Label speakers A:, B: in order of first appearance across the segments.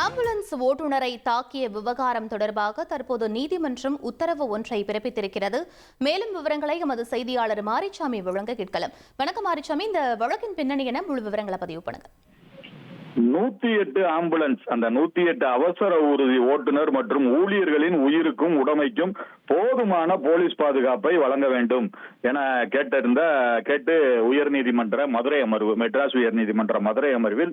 A: Ambulance ஓட்டுநரை தாக்கிய விவகாரம் தொடர்பாக தற்போது நீதிமன்றம் உத்தரவு ஒன்றை பிறப்பித்திருக்கிறது. மேலும் விவரங்களை எமது செய்தியாளர் மாரிச்சாமி வழங்க கேட்கலாம். வணக்கம் மாரிச்சாமி இந்த வழக்கின் பின்னணி என முழு விவரங்களை பதிவு பண்ணுங்க.
B: நூத்தி எட்டு ஆம்புலன்ஸ் அந்த நூத்தி எட்டு அவசர ஊர்தி ஓட்டுநர் மற்றும் ஊழியர்களின் உயிருக்கும் உடைமைக்கும் போதுமான போலீஸ் பாதுகாப்பை வழங்க வேண்டும் என கேட்டிருந்த கேட்டு உயர்நீதிமன்ற மதுரை அமர்வு மெட்ராஸ் உயர்நீதிமன்ற மதுரை அமர்வில்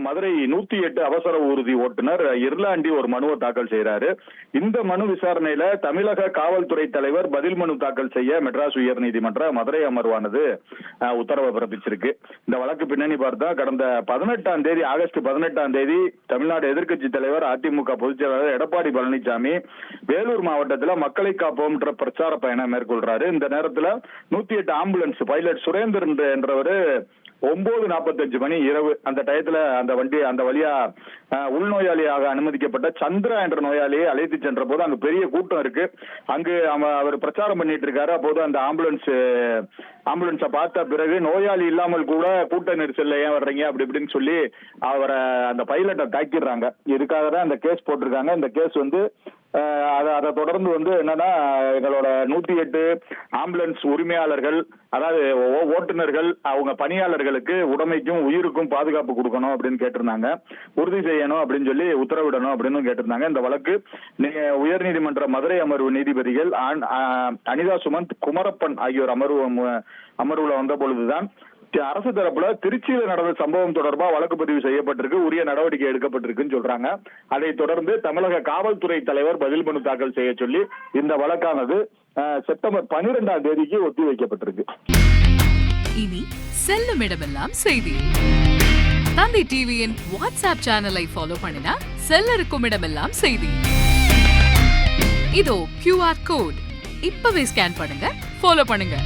B: மதுரை நூத்தி எட்டு அவசர ஊர்தி ஓட்டுநர் இர்லாண்டி ஒரு மனுவை தாக்கல் செய்கிறாரு இந்த மனு விசாரணையில தமிழக காவல்துறை தலைவர் பதில் மனு தாக்கல் செய்ய மெட்ராஸ் உயர்நீதிமன்ற மதுரை அமர்வானது உத்தரவை பிறப்பிச்சிருக்கு. இந்த வழக்கு பின்னணி பார்த்தா கடந்த பதினெட்டாம் தேதி ஆகஸ்ட் பதினெட்டாம் தேதி தமிழ்நாடு எதிர்க்கட்சி தலைவர் அதிமுக பொதுச் செயலாளர் எடப்பாடி பழனிசாமி வேலூர் மாவட்டத்தில் மக்களை காப்போம்ன்ற பிரச்சார பயணம் மேற்கொள்றாரு. இந்த நேரத்தில் நூத்தி எட்டு ஆம்புலன்ஸ் பைலட் சுரேந்தர் என்றவர் ஒன்பது நாற்பத்தஞ்சு மணி இரவு அந்த டயத்துல அந்த வண்டி அந்த வழியா உள்நோயாளியாக அனுமதிக்கப்பட்ட சந்திரா என்ற நோயாளியை அழைத்து சென்ற போது அங்கு பெரிய கூட்டம் இருக்கு. அங்கு அவர் பிரச்சாரம் பண்ணிட்டு இருக்காரு. அப்போது அந்த ஆம்புலன்ஸ் ஆம்புலன்ஸை பார்த்த பிறகு நோயாளி இல்லாமல் கூட கூட்ட நெரிசல்ல ஏன் வர்றீங்க? அப்படி இப்படின்னு சொல்லி அவரை அந்த பைலட்டை தாக்கிடுறாங்க. இதுக்காக தான் இந்த கேஸ் போட்டிருக்காங்க. இந்த கேஸ் வந்து அதை அதை தொடர்ந்து வந்து என்னன்னா எங்களோட நூத்தி எட்டு ஆம்புலன்ஸ் உரிமையாளர்கள் அதாவது ஓட்டுநர்கள் அவங்க பணியாளர்களுக்கு உடைமைக்கும் உயிருக்கும் பாதுகாப்பு கொடுக்கணும் அப்படின்னு கேட்டிருந்தாங்க. உறுதி செய்யணும் அப்படின்னு சொல்லி உத்தரவிடணும் அப்படின்னு கேட்டிருந்தாங்க. இந்த வழக்கு நீங்க உயர்நீதிமன்ற மதுரை அமர்வு நீதிபதிகள் ஆன்- அனிதா சுமந்த் குமரப்பன் ஆகியோர் அமர்வு அமர்வுல வந்த பொழுதுதான் அரசு தரப்புல திருச்சியில நடந்த சம்பவம் தொடர்பா வழக்கு பதிவு செய்யப்பட்டிருக்கு உரிய நடவடிக்கை எடுக்கப்பட்டிருக்குன்னு சொல்றாங்க. அதைத் தொடர்ந்து தமிழக காவல்துறை தலைவர் பதில் மனு தாக்கல் செய்ய சொல்லி இந்த வழக்கானது செப்டம்பர் பனிரெண்டாம் தேதிக்கு ஒத்தி வைக்கப்பட்டிருக்கு.
C: இனி செல்லும் இடமெல்லாம் செய்தி. தந்தை டிவியின் வாட்ஸ்அப் சேனலை ஃபாலோ பண்ணினா செல்ல இருக்கும் இடமெல்லாம் செய்தி. இதோ கியூஆர் கோட் இப்பவே ஸ்கேன் பண்ணுங்க ஃபாலோ பண்ணுங்க.